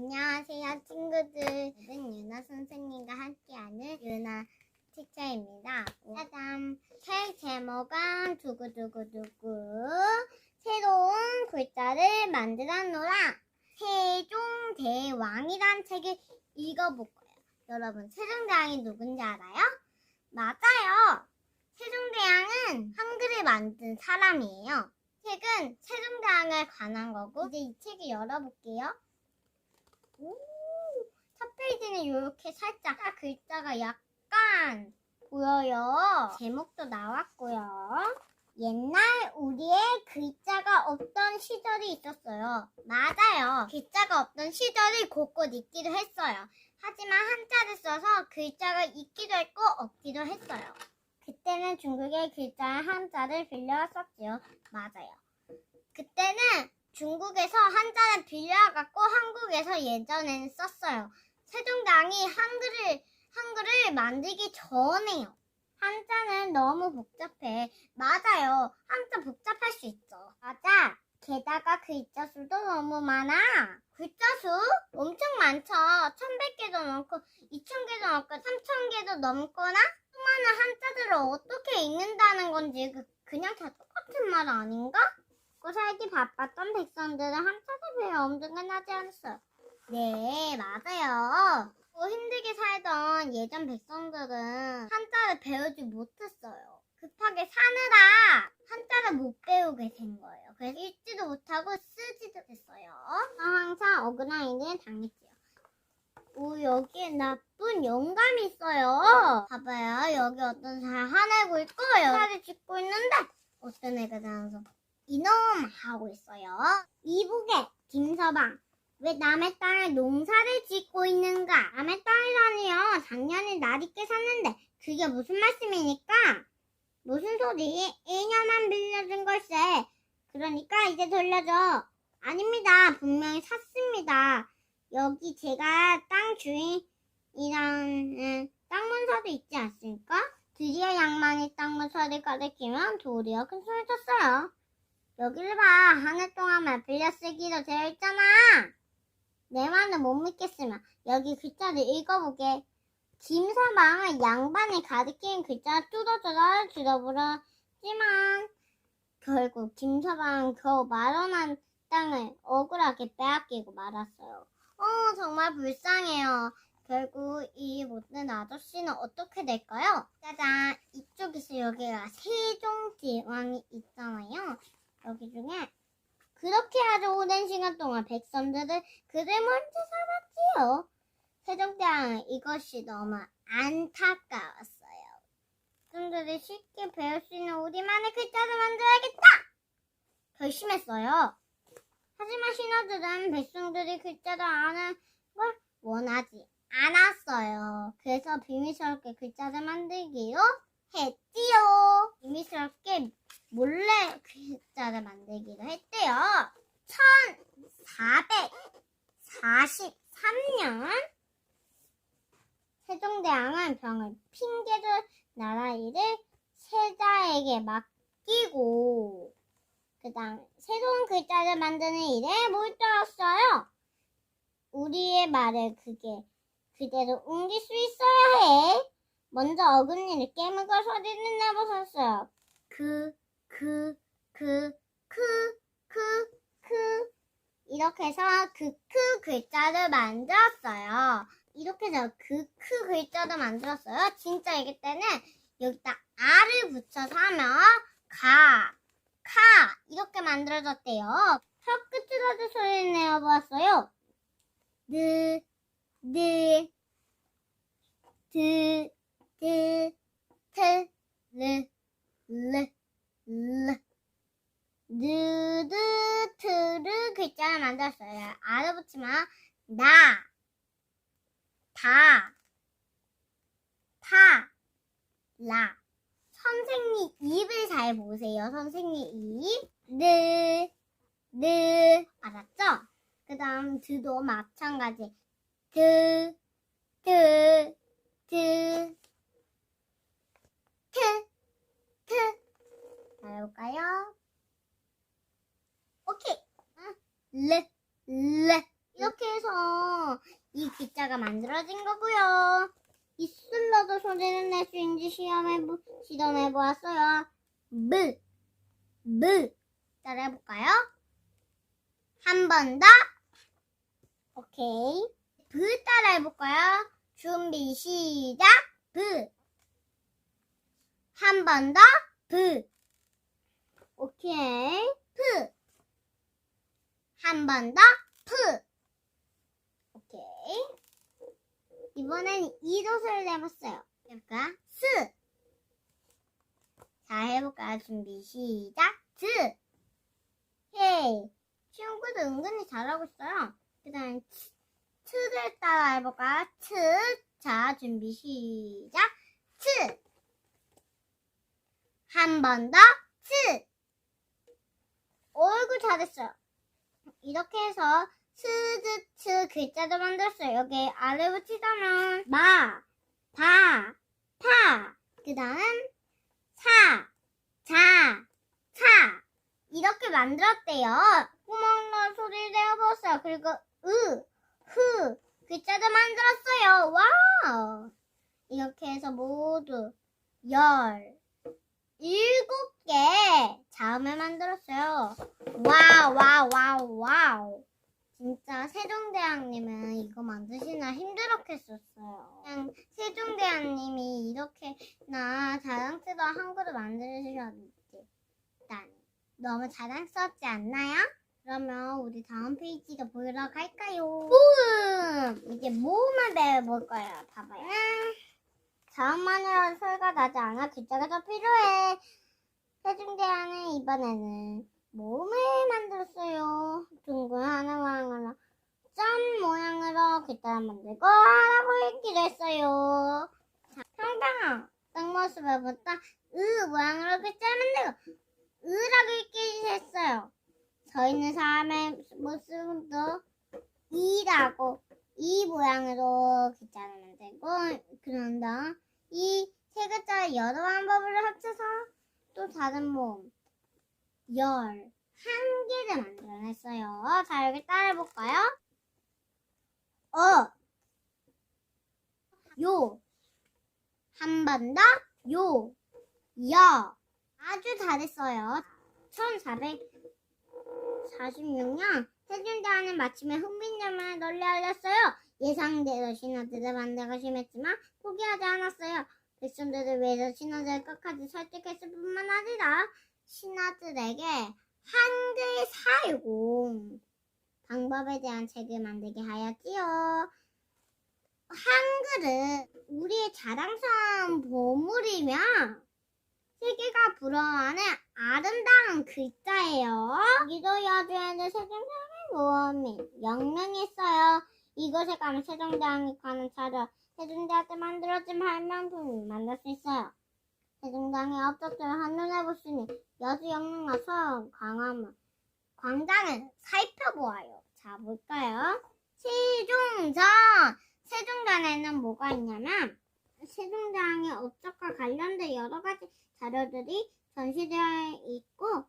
안녕하세요, 친구들. 저는 유나 선생님과 함께하는 유나 티처입니다. 짜잔. 책 제목은 두구두구두구. 새로운 글자를 만들어노라. 세종대왕이란 책을 읽어볼 거예요. 여러분, 세종대왕이 누군지 알아요? 맞아요. 세종대왕은 한글을 만든 사람이에요. 책은 세종대왕에 관한 거고 이제 이 책을 열어볼게요. 오, 첫 페이지는 이렇게 살짝 글자가 약간 보여요. 제목도 나왔고요. 옛날 우리의 글자가 없던 시절이 있었어요. 맞아요. 글자가 없던 시절을 곳곳 있기도 했어요. 하지만 한자를 써서 글자가 있기도 했고 없기도 했어요. 그때는 중국의 글자 한자를 빌려왔었지요. 맞아요. 그때는 중국에서 한자를 빌려갖고 한국에서 예전에는 썼어요. 세종대왕이 한글을 한글을 만들기 전에요. 한자는 너무 복잡해. 맞아요. 한자 복잡할 수 있죠. 맞아. 게다가 글자 수도 너무 많아. 글자 수 엄청 많죠. 1100개도 넘고 2000개도 넘고 3000개도 넘거나 수많은 한자들을 어떻게 읽는다는 건지 그, 그냥 다 똑같은 말 아닌가? 먹고 살기 바빴던 백성들은 한자를 배워 엄두가 나지 않았어요. 네, 맞아요. 또 힘들게 살던 예전 백성들은 한자를 배우지 못했어요. 급하게 사느라 한자를 못 배우게 된 거예요. 그래서 읽지도 못하고 쓰지도 됐어요. 항상 억울한 일을 당했지요. 오, 여기에 나쁜 영감이 있어요. 봐봐요. 여기 어떤 사람 하늘고 있고, 여기를 짓고 있는데, 어떤 애가 나와서 이놈 하고 있어요. 이북에 김서방 왜 남의 땅에 농사를 짓고 있는가? 남의 땅이라니요. 작년에 나리께 샀는데 그게 무슨 말씀이니까? 무슨 소리? 1년만 빌려준 걸세. 그러니까 이제 돌려줘. 아닙니다. 분명히 샀습니다. 여기 제가 땅 주인이라는 땅 문서도 있지 않습니까? 드디어 양반이 땅 문서를 가리키면 도리어 큰 소리 쳤어요. 여기를 봐. 한 해 동안만 빌려 쓰기로 되어 있잖아. 내 말은 못 믿겠으면 여기 글자를 읽어보게. 김서방은 양반이 가리키는 글자를 뚫어져라 줄여버렸지만 결국 김서방은 겨우 마련한 땅을 억울하게 빼앗기고 말았어요. 어 정말 불쌍해요. 결국 이 못된 아저씨는 어떻게 될까요? 짜잔 이쪽에서 여기가 세종대왕이 있잖아요. 여기 중에 그렇게 아주 오랜 시간 동안 백성들을 그들 먼저 살았지요. 세종대왕은 이것이 너무 안타까웠어요. 백성들이 쉽게 배울 수 있는 우리만의 글자를 만들어야겠다! 결심했어요. 하지만 신하들은 백성들이 글자를 아는 걸 원하지 않았어요. 그래서 비밀스럽게 글자를 만들기로 했지요. 비밀스럽게 몰래 글자를 만들기로 했대요. 1443년 세종대왕은 병을 핑계를 나라 일을 세자에게 맡기고 그 다음 새로운 글자를 만드는 일에 몰두했어요. 우리의 말을 그게 그대로 옮길 수 있어야 해. 먼저 어금니를 깨물고 소리를 내보셨어요. 그, 그, 그, 크, 크, 크. 이렇게 해서 그 크 글자를 만들었어요. 이렇게 해서 그 크 글자를 만들었어요. 진짜 읽을 때는 여기다 아를 붙여서 하면 가, 카 이렇게 만들어졌대요. 혀 끝으로도 소리를 내어보았어요. 느, 느, 드, 드, 트, 르, 르, 르. 느드, 트르 글자를 만들었어요. 아를 붙이면 나, 다, 파, 라. 선생님 입을 잘 보세요. 선생님 입. 느, 느. 알았죠? 그 다음 드도 마찬가지. 드, 드, 드, 트, 트. 말해볼까요? 오케이. 르, 르. 이렇게 해서 이 글자가 만들어진 거고요. 입술로도 소리를 낼 수 있는지 시험해보, 시도해보았어요. 무, 무. 따라해볼까요? 한 번 더. 오케이. 브 따라해볼까요? 준비, 시작. 브. 한 번 더. 브. 오케이. 프. 한번 더. 프. 오케이. 이번엔 이도소를 내봤어요. 그러니까 스. 자 해볼까요? 준비 시작. 즈. 헤이. 친구도 은근히 잘하고 있어요. 그 다음 츠, 트를 따라 해볼까요? 츠. 자 준비 시작. 츠. 한번 더. 츠. 잘했어요. 이렇게 해서 스즈츠 글자도 만들었어요. 여기 아래 붙이자면 마, 바, 파, 그 다음 사, 자, 차 이렇게 만들었대요. 구멍로 소리를 내어보았어요. 그리고 으, 흐 글자도 만들었어요. 와우! 이렇게 해서 모두 열 일곱 개 자음을 만들었어요. 와우, 와우, 와우, 와우. 진짜 세종대왕님은 이거 만드시나 힘들었겠었어요. 그냥 세종대왕님이 이렇게나 자랑스러운 한글을 만드셨지. 일단 너무 자랑스럽지 않나요? 그러면 우리 다음 페이지도 보러 갈까요? 모음! 이제 모음을 배워볼 거예요. 봐봐요. 자음만으로 소리가 나지 않아 글자가 더 필요해. 세종대왕은 이번에는 모음을 만들었어요. 둥근 하나 모양으로 점 모양으로 글자를 만들고 하라고 읽기로 했어요. 자, 평평한 땅 모습을부터 으 모양으로 글자를 만들고 으라고 읽기 했어요. 서 있는 사람의 모습도 이라고 이 모양으로 글자를 만들고 그런 다음 이 세 글자 여러 방법으로 합쳐서 또 다른 모음 열 한 개를 만들어냈어요. 자 여기 따라해볼까요? 어, 요, 한 번 더, 요, 여. 아주 잘했어요. 1446년 세종대왕은 마침에 흥민점을 널리 알렸어요. 예상대로 신하들을 반대가 심했지만 포기하지 않았어요. 백성들을 위해서 신하들을 끝까지 설득했을 뿐만 아니라 신하들에게 한글 사용 방법에 대한 책을 만들게 하였지요. 한글은 우리의 자랑스러운 보물이며 세계가 부러워하는 아름다운 글자예요. 여기도 여주에는 세종대왕의 모험이 영명했어요. 이곳에 가면 세종대왕이 가는 차를 세종대왕때 만들어진 발명품을 만날 수 있어요. 세종대왕의 업적들을 한눈에 보시니 여주 영릉과 서영, 광화문, 광장을 살펴보아요. 자, 볼까요? 세종전! 세종전에는 뭐가 있냐면 세종대왕의 업적과 관련된 여러 가지 자료들이 전시되어 있고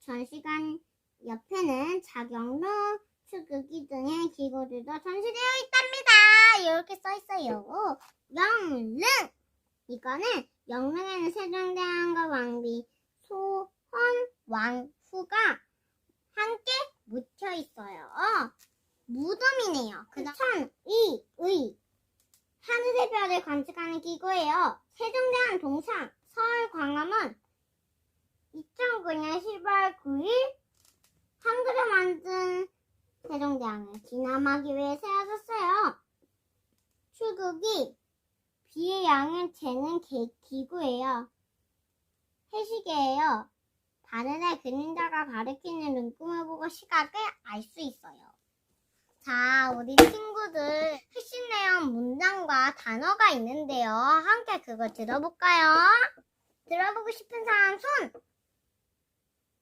전시관 옆에는 작용로, 추극기 등의 기구들도 전시되어 있답니다. 이렇게 써 있어요. 영릉! 이거는 영릉에는 세종대왕과 왕비 소헌 왕후가 함께 묻혀 있어요. 무덤이네요. 그다음 천의의 하늘의 별을 관측하는 기구예요. 세종대왕 동상 서울 광화문 2009년 10월 9일 한글을 만든 세종대왕을 기념하기 위해 세워졌어요. 추국이 비의 양을 재는 개- 기구예요. 해시계예요. 바늘의 그림자가 가리키는 눈금을 보고 시각을 알 수 있어요. 자, 우리 친구들 핵심 내용 문장과 단어가 있는데요. 함께 그거 들어볼까요? 들어보고 싶은 사람 손!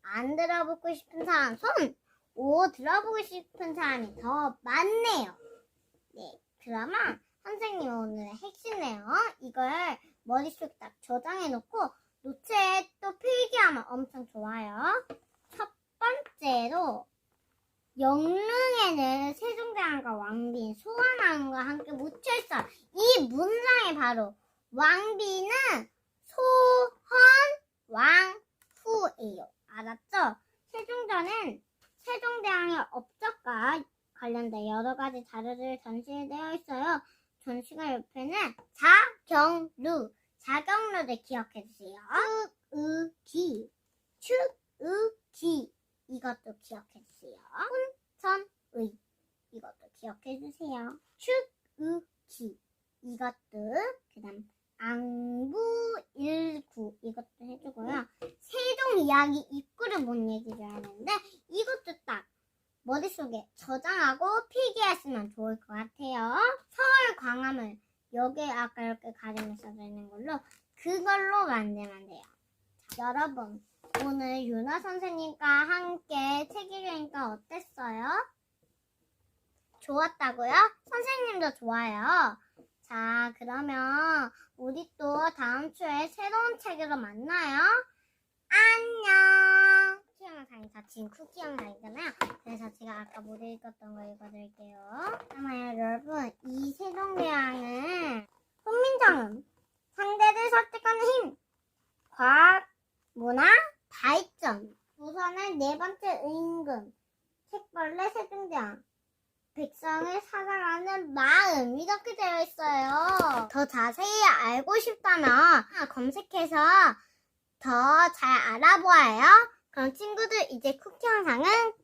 안 들어보고 싶은 사람 손! 오, 들어보고 싶은 사람이 더 많네요. 네, 그러면 선생님 오늘의 핵심 내용 이걸 머릿속에 딱 저장해 놓고 노트에 또 필기하면 엄청 좋아요. 첫 번째로 영릉에는 세종대왕과 왕비인 소환왕과 함께 묻혀 있어. 이 문장이 바로 왕비는 소헌왕후예요. 알았죠? 세종전은 세종대왕의 업적과 관련된 여러 가지 자료들이 전시되어 있어요. 전시관 옆에는 자경루, 자경루를 기억해 주세요. 축의기, 축의기 이것도 기억해 주세요. 혼천의 이것도 기억해 주세요. 축의기 이것도 그다음 앙부일구 이것도 해주고요. 세종 이야기 입구를 못 얘기를 하는데 머릿속에 저장하고 필기했으면 좋을 것 같아요. 서울 광화문 여기에 아까 이렇게 가리면 써져 있는 걸로 그걸로 만들면 돼요. 자, 여러분 오늘 윤아 선생님과 함께 책 읽으니까 어땠어요? 좋았다고요? 선생님도 좋아요. 자, 그러면 우리 또 다음 주에 새로운 책으로 만나요. 안녕. 쿠키 영상이 다 지금 쿠키 영상이잖아요. 그래서 제가 아까 못 읽었던 거 읽어드릴게요. 잠깐만요, 여러분. 이 세종 대왕은 훈민정음, 상대를 설득하는 힘, 과학, 문화, 발전. 우선은 네 번째 임금, 책벌레 세종대왕. 백성을 사랑하는 마음 이렇게 되어 있어요. 더 자세히 알고 싶다면 검색해서 더 잘 알아보아요. 그럼 친구들 이제 쿠키 영상은 끝!